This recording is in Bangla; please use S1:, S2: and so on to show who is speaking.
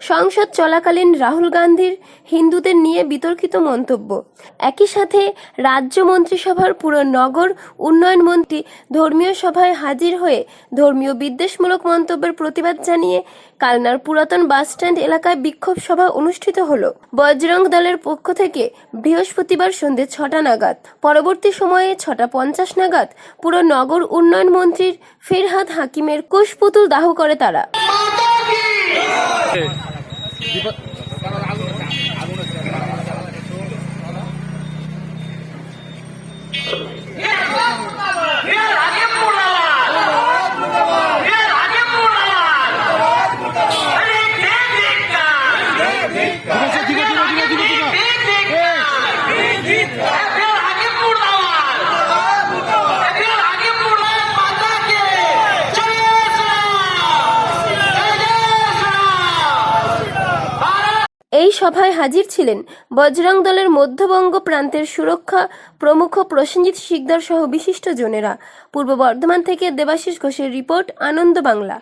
S1: সংসদ চলাকালীন রাহুল গান্ধীর হিন্দুদের নিয়ে বিতর্কিত মন্তব্য। একই সাথে রাজ্য মন্ত্রিসভার পুরো নগর উন্নয়ন মন্ত্রী ধর্মীয় সভায় হাজির হয়ে ধর্মীয় বিদ্বেষমূলক মন্তব্যের প্রতিবাদ জানিয়ে কালনার পুরাতন বাসস্ট্যান্ড এলাকায় বিক্ষোভ সভা অনুষ্ঠিত হল। বজরং দলের পক্ষ থেকে বৃহস্পতিবার সন্ধ্যে ছটা নাগাদ। পরবর্তী সময়ে ছটা পঞ্চাশ নাগাদ পুরো নগর উন্নয়ন মন্ত্রীর ফিরহাদ হাকিমের কুশপুতুল দাহ করে তারা।
S2: 你不。
S1: এই সভায় হাজির ছিলেন বজরং দলের মধ্যবঙ্গ প্রান্তের সুরক্ষা প্রমুখ প্রসেনজিৎ শিকদার সহ বিশিষ্ট জনেরা। পূর্ব বর্ধমান থেকে দেবাশিস ঘোষের রিপোর্ট, আনন্দ বাংলা।